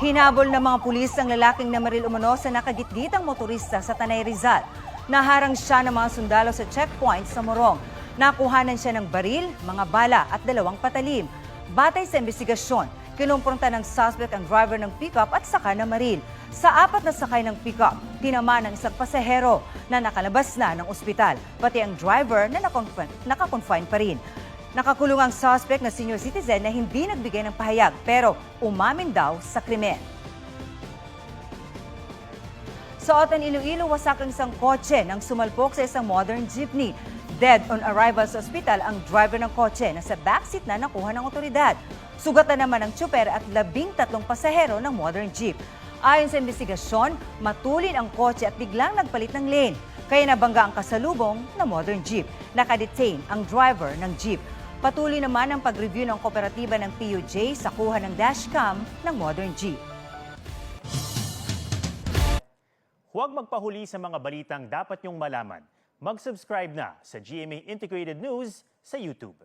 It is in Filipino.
Hinabol ng mga pulis ang lalaking namaril umano sa nakagitgitang motorista sa Tanay Rizal. Naharang siya ng mga sundalo sa checkpoint sa Morong. Nakuhanan siya ng baril, mga bala at dalawang patalim. Batay sa investigasyon, kinumpronta ng suspect ang driver ng pickup at saka na maril. Sa apat na sakay ng pickup, tinama ng isang pasahero na nakalabas na ng ospital, pati ang driver na nakakonfine, pa rin. Nakakulong ang suspect na senior citizen na hindi nagbigay ng pahayag pero umamin daw sa krimen. Sa Otan, Iloilo, wasak ang isang kotse nang sumalpok sa isang modern jeepney. Dead on arrival sa ospital ang driver ng kotse na sa backseat na nakuha ng otoridad. Sugatan naman ang tsuper at labing tatlong pasahero ng modern jeep. Ayon sa investigasyon, matulin ang kotse at biglang nagpalit ng lane. Kaya nabangga ang kasalubong na modern jeep. Nakadetain ang driver ng jeep. Patuloy naman ang pag-review ng kooperatiba ng PUJ sa kuha ng dashcam ng modern jeep. Huwag magpahuli sa mga balitang dapat niyong malaman. Mag-subscribe na sa GMA Integrated News sa YouTube.